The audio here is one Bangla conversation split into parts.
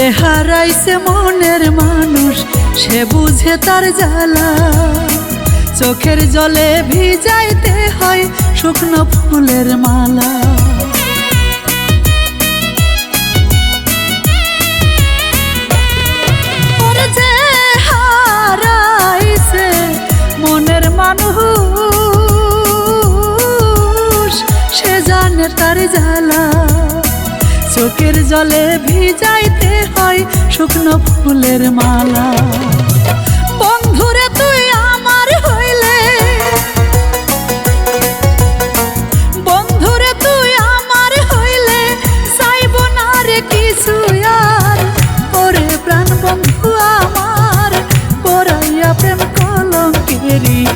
যে হারাইছে মনের মানুষ, সে বুঝে তার জ্বালা। চোখের জলে ভিজাইতে হয় শুকনো ফুলের মালা। মানুষ, সে জানে তার জ্বালা। চোখের জলে ভিজাইতে হয় শুকনো ফুলের মালা। বন্ধুরে, তুই আমার হইলে। বন্ধুরে, তুই আমার হইলে। চাইব না রে কিছু আর। ওরে প্রাণ বন্ধু আমার, পরাইয়া প্রেম কলঙ্কেরি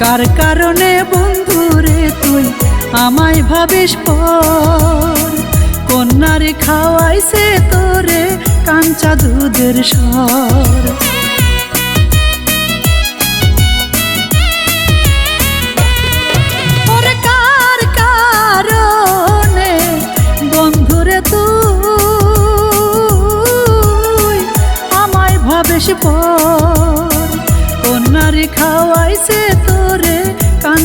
কার কারণে বন্ধুরে তুই আমায় ভাবিস পর? কন্যারে খাওয়াইছে তোরে কাঞ্চা দুধের ভাবিস পর? কন্যারে খাওয়াইছে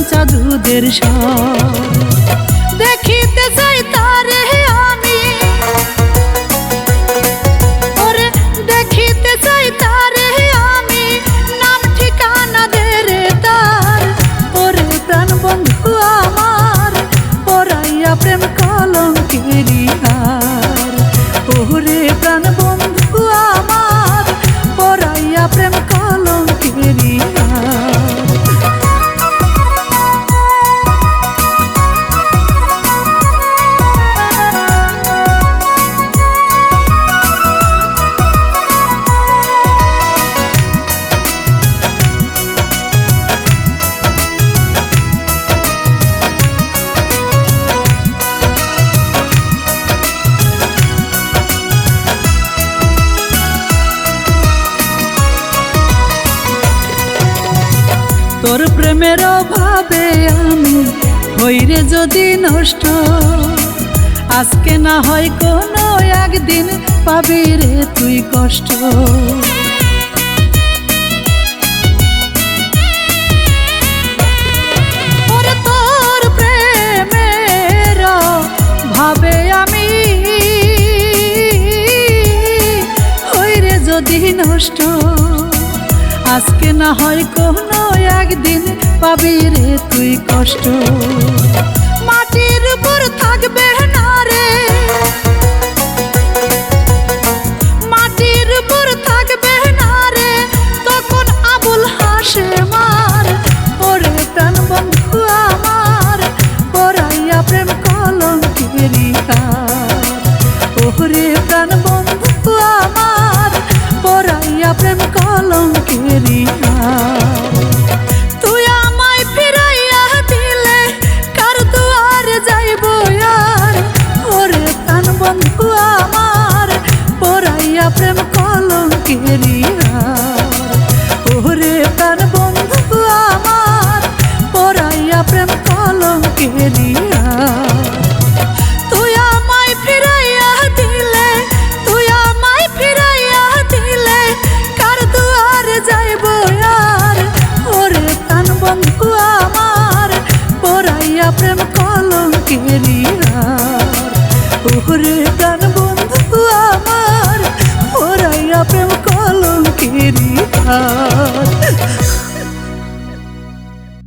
কাঞ্চা দুধের তোর প্রেমের অভাবে আমি হইরে যদি নষ্ট, আজকে না হয় কোনো একদিন পাবি রে তুই কষ্ট। যদি নষ্ট আজকে না হয় কোনো একদিন পাবি রে তুই কষ্ট। মাটির উপর থাকবে কলঙ্কেরি তুই আমায় ফিরাইয়া দিলে কার দুয়ারে যাইব আর? ওরে প্রাণ বন্ধু আমার পড়াইয়া প্রেম কলঙ্কেরি কলঙ্কেরি ওরে প্রাণ বন্ধু আমার পড়াইয়া প্রেম কলঙ্কেরি